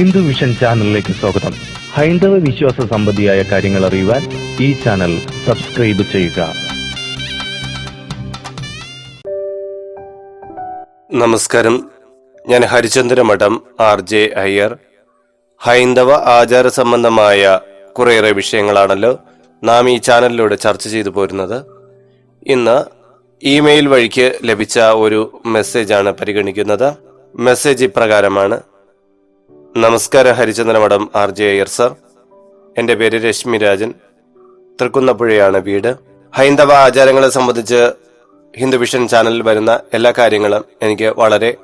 Hindu vision ചാനലിലേക്ക് സ്വാഗതം. ഹൈന്ദവ വിശ്വാസ സംബന്ധിയായ കാര്യങ്ങൾ അറിയുവാൻ ഈ ചാനൽ സബ്സ്ക്രൈബ് ചെയ്യുക. നമസ്കാരം. ഞാൻ ഹരിചന്ദ്ര മഠം ആർ ജെ അയ്യർ. ഹൈന്ദവ ആചാര സംബന്ധമായ കുറേയേറെ വിഷയങ്ങളാണല്ലോ നാം ഈ ചാനലിലൂടെ ചർച്ച ചെയ്തു പോരുന്നത്. ഇന്ന് ഇമെയിൽ വഴിക്ക് ലഭിച്ച ഒരു മെസ്സേജാണ് പരിഗണിക്കുന്നത്. മെസ്സേജ് ഇപ്രകാരമാണ്. നമസ്കാരം ഹരിചന്ദ്ര മഠം ആർ ജെ അയ്യർ സർ. എന്റെ പേര് രശ്മി രാജൻ. തൃക്കുന്നപ്പുഴയാണ് വീട്. ഹൈന്ദവ ആചാരങ്ങളെ സംബന്ധിച്ച് ഹിന്ദു വിഷൻ ചാനലിൽ വരുന്ന എല്ലാ കാര്യങ്ങളും എനിക്ക് വളരെ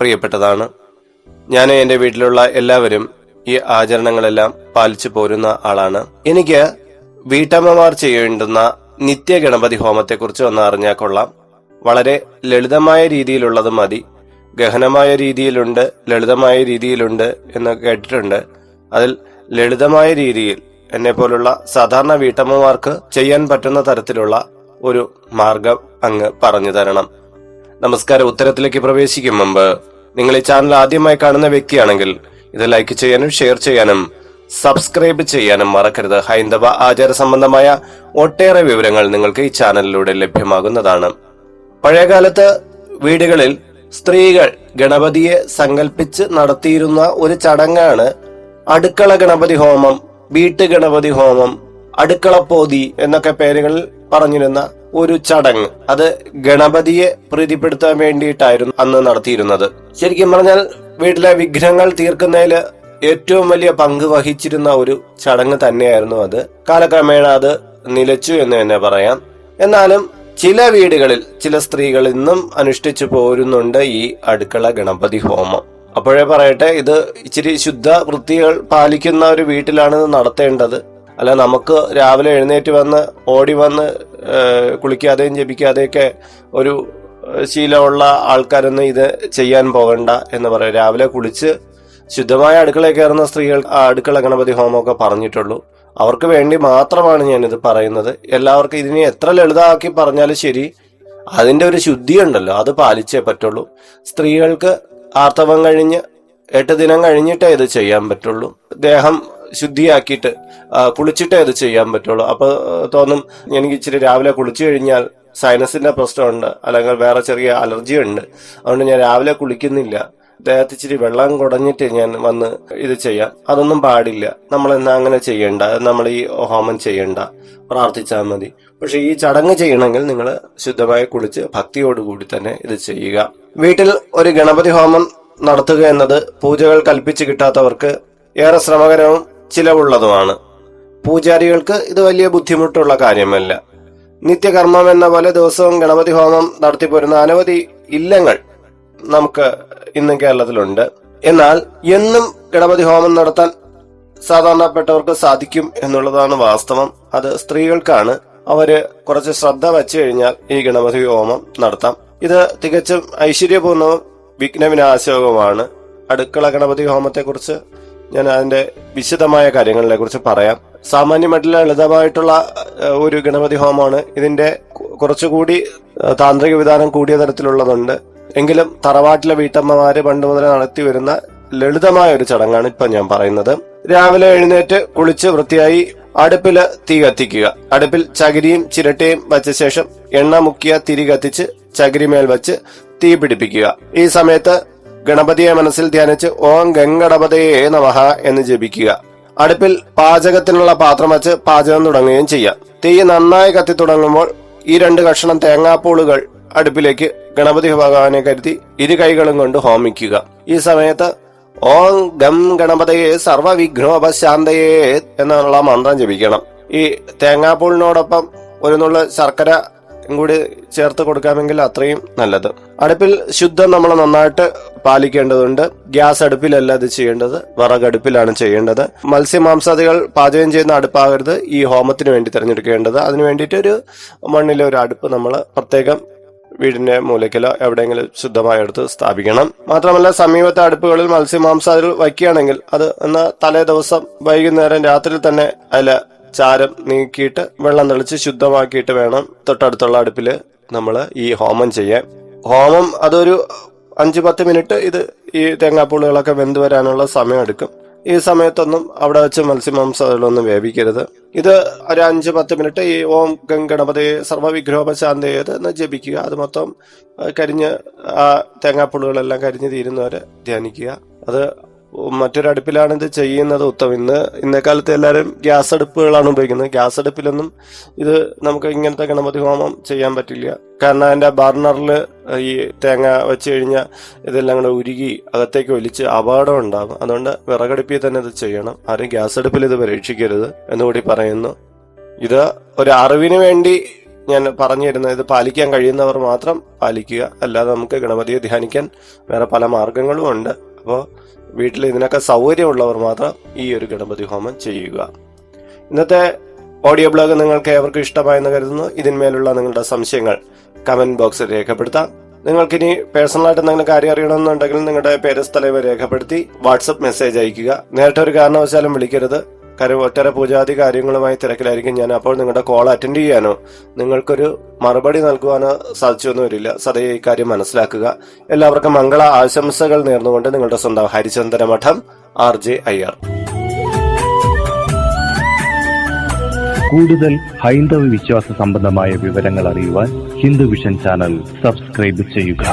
പ്രിയപ്പെട്ടതാണ്. ഞാൻ എന്റെ വീട്ടിലുള്ള എല്ലാവരും ഈ ആചരണങ്ങളെല്ലാം പാലിച്ചു പോരുന്ന ആളാണ്. എനിക്ക് വീട്ടമ്മമാർ ചെയ്യേണ്ടുന്ന നിത്യ ഗണപതി ഹോമത്തെക്കുറിച്ച് ഒന്ന് അറിഞ്ഞാൽ കൊള്ളാം. വളരെ ലളിതമായ രീതിയിലുള്ളത് മതി. ഗഹനമായ രീതിയിലുണ്ട് ലളിതമായ രീതിയിലുണ്ട് എന്ന് കേട്ടിട്ടുണ്ട്. അതിൽ ലളിതമായ രീതിയിൽ എന്നെ പോലുള്ള സാധാരണ വീട്ടമ്മമാർക്ക് ചെയ്യാൻ പറ്റുന്ന തരത്തിലുള്ള ഒരു മാർഗം അങ്ങ് പറഞ്ഞു തരണം. നമസ്കാരം. ഉത്തരത്തിലേക്ക് പ്രവേശിക്കും മുമ്പ് നിങ്ങൾ ഈ ചാനൽ ആദ്യമായി കാണുന്ന വ്യക്തിയാണെങ്കിൽ ഇത് ലൈക്ക് ചെയ്യാനും ഷെയർ ചെയ്യാനും സബ്സ്ക്രൈബ് ചെയ്യാനും മറക്കരുത്. ഹൈന്ദവ ആചാര സംബന്ധമായ ഒട്ടേറെ വിവരങ്ങൾ നിങ്ങൾക്ക് ഈ ചാനലിലൂടെ ലഭ്യമാകുന്നതാണ്. പഴയകാലത്ത് വീടുകളിൽ സ്ത്രീകൾ ഗണപതിയെ സങ്കല്പിച്ച് നടത്തിയിരുന്ന ഒരു ചടങ്ങാണ് അടുക്കള ഗണപതി ഹോമം വീട്ടു ഗണപതി ഹോമം അടുക്കളപ്പോതി എന്നൊക്കെ പേരുകളിൽ പറഞ്ഞിരുന്ന ഒരു ചടങ്ങ്. അത് ഗണപതിയെ പ്രീതിപ്പെടുത്താൻ വേണ്ടിയിട്ടായിരുന്നു അന്ന് നടത്തിയിരുന്നത്. ശരിക്കും പറഞ്ഞാൽ വീട്ടിലെ വിഘ്നങ്ങൾ തീർക്കുന്നതിൽ ഏറ്റവും വലിയ പങ്ക് വഹിച്ചിരുന്ന ഒരു ചടങ്ങ് തന്നെയായിരുന്നു അത്. കാലക്രമേണ അത് നിലച്ചു എന്ന് തന്നെ പറയാം. എന്നാലും ചില വീടുകളിൽ ചില സ്ത്രീകൾ ഇന്നും അനുഷ്ഠിച്ചു പോരുന്നുണ്ട് ഈ അടുക്കള ഗണപതി ഹോമം. അപ്പോഴേ പറയട്ടെ ഇത് ഇച്ചിരി ശുദ്ധ വൃത്തികൾ പാലിക്കുന്ന ഒരു വീട്ടിലാണ് ഇത് നടത്തേണ്ടത്. അല്ല നമുക്ക് രാവിലെ എഴുന്നേറ്റ് വന്ന് ഓടി വന്ന് കുളിക്കാതെയും ജപിക്കാതെയൊക്കെ ഒരു ശീലമുള്ള ആൾക്കാരൊന്നും ഇത് ചെയ്യാൻ പോകണ്ട എന്ന് പറയാം. രാവിലെ കുളിച്ച് ശുദ്ധമായ അടുക്കളയിൽ കയറുന്ന സ്ത്രീകൾ അടുക്കള ഗണപതി ഹോമമൊക്കെ പറഞ്ഞിട്ടുള്ളൂ. അവർക്ക് വേണ്ടി മാത്രമാണ് ഞാനിത് പറയുന്നത്. എല്ലാവർക്കും ഇതിനെ എത്ര ലളിതമാക്കി പറഞ്ഞാലും ശരി അതിന്റെ ഒരു ശുദ്ധി ഉണ്ടല്ലോ അത് പാലിച്ചേ പറ്റുള്ളൂ. സ്ത്രീകൾക്ക് ആർത്തവം കഴിഞ്ഞ് എട്ട് ദിനം കഴിഞ്ഞിട്ടേ ഇത് ചെയ്യാൻ പറ്റുള്ളൂ. ദേഹം ശുദ്ധിയാക്കിയിട്ട് കുളിച്ചിട്ടേ ഇത് ചെയ്യാൻ പറ്റുള്ളൂ. അപ്പൊ ആ, തോന്നും എനിക്ക് ഇച്ചിരി രാവിലെ കുളിച്ചു കഴിഞ്ഞാൽ സൈനസിന്റെ പ്രശ്നമുണ്ട് അല്ലെങ്കിൽ വേറെ ചെറിയ അലർജി ഉണ്ട്. അതുകൊണ്ട് ഞാൻ രാവിലെ കുളിക്കുന്നില്ല. ദേഹത്ത് ഇച്ചിരി വെള്ളം കുടഞ്ഞിട്ട് ഞാൻ വന്ന് ഇത് ചെയ്യാം. അതൊന്നും പാടില്ല. നമ്മൾ എന്നാ അങ്ങനെ ചെയ്യണ്ട. നമ്മൾ ഈ ഹോമം ചെയ്യണ്ട. പ്രാർത്ഥിച്ചാൽ മതി. പക്ഷെ ഈ ചടങ്ങ് ചെയ്യണമെങ്കിൽ നിങ്ങൾ ശുദ്ധമായി കുളിച്ച് ഭക്തിയോടുകൂടി തന്നെ ഇത് ചെയ്യുക. വീട്ടിൽ ഒരു ഗണപതി ഹോമം നടത്തുക എന്നത് പൂജകൾ കൽപ്പിച്ച് കിട്ടാത്തവർക്ക് ഏറെ ശ്രമകരവും ചിലവുള്ളതുമാണ്. പൂജാരികൾക്ക് ഇത് വലിയ ബുദ്ധിമുട്ടുള്ള കാര്യമല്ല. നിത്യകർമ്മം എന്ന പോലെ ദിവസവും ഗണപതി ഹോമം നടത്തി പോരുന്ന അനവധി ഇല്ലങ്ങൾ നമുക്ക് ഇന്ന് കേരളത്തിലുണ്ട്. എന്നാൽ എന്നും ഗണപതി ഹോമം നടത്താൻ സാധാരണപ്പെട്ടവർക്ക് സാധിക്കും എന്നുള്ളതാണ് വാസ്തവം. അത് സ്ത്രീകൾക്കാണ്. അവർ കുറച്ച് ശ്രദ്ധ വച്ചു കഴിഞ്ഞാൽ ഈ ഗണപതി ഹോമം നടത്താം. ഇത് തികച്ചും ഐശ്വര്യപൂർണവും വിഘ്നവിനാശകവുമാണ് അടുക്കള ഗണപതി ഹോമത്തെക്കുറിച്ച് ഞാൻ അതിന്റെ വിശദമായ കാര്യങ്ങളെ കുറിച്ച് പറയാം. സാമാന്യമായിട്ടുള്ള ലളിതമായിട്ടുള്ള ഒരു ഗണപതി ഹോമമാണ്. ഇതിന്റെ കുറച്ചുകൂടി താന്ത്രിക വിധാനം കൂടിയ തരത്തിലുള്ളതുണ്ട്. എങ്കിലും തറവാട്ടിലെ വീട്ടമ്മമാര് പണ്ട് മുതൽ നടത്തി വരുന്ന ലളിതമായ ഒരു ചടങ്ങാണ് ഇപ്പൊ ഞാൻ പറയുന്നത്. രാവിലെ എഴുന്നേറ്റ് കുളിച്ച് വൃത്തിയായി അടുപ്പിൽ തീ കത്തിക്കുക. അടുപ്പിൽ ചകിരിയും ചിരട്ടയും വച്ച ശേഷം എണ്ണ മുക്കിയ തിരി കത്തിച്ച് ചകിരിമേൽ വെച്ച് തീ പിടിപ്പിക്കുക. ഈ സമയത്ത് ഗണപതിയെ മനസ്സിൽ ധ്യാനിച്ച് ഓം ഗംഗണപതയെ നമഹ എന്ന് ജപിക്കുക. അടുപ്പിൽ പാചകത്തിനുള്ള പാത്രം വച്ച് പാചകം തുടങ്ങുകയും ചെയ്യാം. തീ നന്നായി കത്തി തുടങ്ങുമ്പോൾ ഈ രണ്ട് കഷണം തേങ്ങാപ്പൂളുകൾ അടുപ്പിലേക്ക് ഗണപതി ഭഗവാനെ കരുതി ഇരു കൈകളും കൊണ്ട് ഹോമിക്കുക. ഈ സമയത്ത് ഓം ഗം ഗണപതയെ സർവവിഘ്നോപശാന്തയെ എന്നുള്ള മന്ത്രം ജപിക്കണം. ഈ തേങ്ങാപ്പൂളിനോടൊപ്പം ഒരു നുള്ള ശർക്കര കൂടി ചേർത്ത് കൊടുക്കാമെങ്കിൽ അത്രയും നല്ലത്. അടുപ്പിൽ ശുദ്ധം നമ്മൾ നന്നായിട്ട് പാലിക്കേണ്ടതുണ്ട്. ഗ്യാസ് അടുപ്പിലല്ല ഇത് ചെയ്യേണ്ടത്. വിറകടുപ്പിലാണ് ചെയ്യേണ്ടത്. മത്സ്യമാംസാദികൾ പാചകം ചെയ്യുന്ന അടുപ്പാകരുത്. ഈ ഹോമത്തിന് വേണ്ടി തിരഞ്ഞെടുക്കേണ്ടത്. അതിനു വേണ്ടിയിട്ട് ഒരു മണ്ണിലെ ഒരു അടുപ്പ് നമ്മൾ പ്രത്യേകം വീടിന്റെ മൂലയ്ക്കലോ എവിടെയെങ്കിലും ശുദ്ധമായി എടുത്ത് സ്ഥാപിക്കണം. മാത്രമല്ല സമീപത്തെ അടുപ്പുകളിൽ മത്സ്യമാംസാദികൾ വയ്ക്കുകയാണെങ്കിൽ അത് എന്ന തലേ ദിവസം വൈകുന്നേരം രാത്രി തന്നെ അതിൽ ചാരം നീക്കിയിട്ട് വെള്ളം തെളിച്ച് ശുദ്ധമാക്കിയിട്ട് വേണം തൊട്ടടുത്തുള്ള അടുപ്പിൽ നമ്മൾ ഈ ഹോമം ചെയ്യാൻ. ഹോമം അതൊരു അഞ്ച് പത്ത് മിനിറ്റ് ഇത് ഈ തേങ്ങാപ്പൂളുകളൊക്കെ വെന്ത് വരാനുള്ള സമയം എടുക്കും. ഈ സമയത്തൊന്നും അവിടെ വെച്ച് മത്സ്യമാംസങ്ങളൊന്നും വേവിക്കരുത്. ഇത് ഒരു അഞ്ച് പത്ത് മിനിറ്റ് ഈ ഓം ഗം ഗണപതി സർവവിഗ്രഹോപശാന്തേത് എന്ന് ജപിക്കുക. അത് മൊത്തം കരിഞ്ഞ് ആ തേങ്ങാപ്പുള്ളുകളെല്ലാം കരിഞ്ഞ് തീരുന്നവരെ ധ്യാനിക്കുക. അത് മറ്റൊരു അടുപ്പിലാണ് ഇത് ചെയ്യുന്നത് ഉത്തമം ഇന്ന് ഇന്നേ കാലത്ത് എല്ലാവരും ഗ്യാസ് അടുപ്പുകളാണ് ഉപയോഗിക്കുന്നത്. ഗ്യാസ് അടുപ്പിലൊന്നും ഇത് നമുക്ക് ഇങ്ങനത്തെ ഗണപതി ഹോമം ചെയ്യാൻ പറ്റില്ല. കാരണം അതിന്റെ ബർണറിൽ ഈ തേങ്ങ വെച്ച് കഴിഞ്ഞാൽ ഇതെല്ലാം കൂടെ ഉരുകി അകത്തേക്ക് ഒലിച്ച് അപകടം ഉണ്ടാകും അതുകൊണ്ട് വിറകടുപ്പിൽ തന്നെ ഇത് ചെയ്യണം. ആരും ഗ്യാസ് അടുപ്പിൽ ഇത് പരീക്ഷിക്കരുത് എന്നുകൂടി പറയുന്നു. ഇത് ഒരു അറിവിന് വേണ്ടി ഞാൻ പറഞ്ഞു തരുന്നത് ഇത് പാലിക്കാൻ കഴിയുന്നവർ മാത്രം പാലിക്കുക. അല്ലാതെ നമുക്ക് ഗണപതിയെ ധ്യാനിക്കാൻ വേറെ പല മാർഗങ്ങളും ഉണ്ട്. അപ്പോൾ വീട്ടിൽ ഇതിനൊക്കെ സൗകര്യമുള്ളവർ മാത്രം ഈ ഒരു ഗണപതി ഹോമം ചെയ്യുക. ഇന്നത്തെ ഓഡിയോ ബ്ലോഗ് നിങ്ങൾക്ക് ഏവർക്കും ഇഷ്ടമായെന്ന് കരുതുന്നു. ഇതിന്മേലുള്ള നിങ്ങളുടെ സംശയങ്ങൾ കമന്റ് ബോക്സിൽ രേഖപ്പെടുത്താം. നിങ്ങൾക്കിനി പേഴ്സണലായിട്ട് എന്തെങ്കിലും കാര്യം അറിയണമെന്നുണ്ടെങ്കിൽ നിങ്ങളുടെ പേര് സ്ഥലം രേഖപ്പെടുത്തി വാട്സപ്പ് മെസ്സേജ് അയക്കുക നേരിട്ടൊരു കാരണവശാലും വിളിക്കരുത്. കാര്യം ഒട്ടേറെ പൂജാതി കാര്യങ്ങളുമായി തിരക്കിലായിരിക്കും ഞാൻ. അപ്പോൾ നിങ്ങളുടെ കോൾ അറ്റൻഡ് ചെയ്യാനോ നിങ്ങൾക്കൊരു മറുപടി നൽകുവാനോ സാധിച്ചൊന്നും വരില്ല. സദയ ഈ കാര്യം മനസ്സിലാക്കുക. എല്ലാവർക്കും മംഗള ആശംസകൾ നേർന്നുകൊണ്ട് നിങ്ങളുടെ സ്വന്തം ഹരിചന്ദന മഠം ആർ ജെ അയ്യർ കൂടുതൽ ഹൈന്ദവ വിശ്വാസ സംബന്ധമായ വിവരങ്ങൾ അറിയുവാൻ ഹിന്ദു വിഷൻ ചാനൽ സബ്സ്ക്രൈബ് ചെയ്യുക.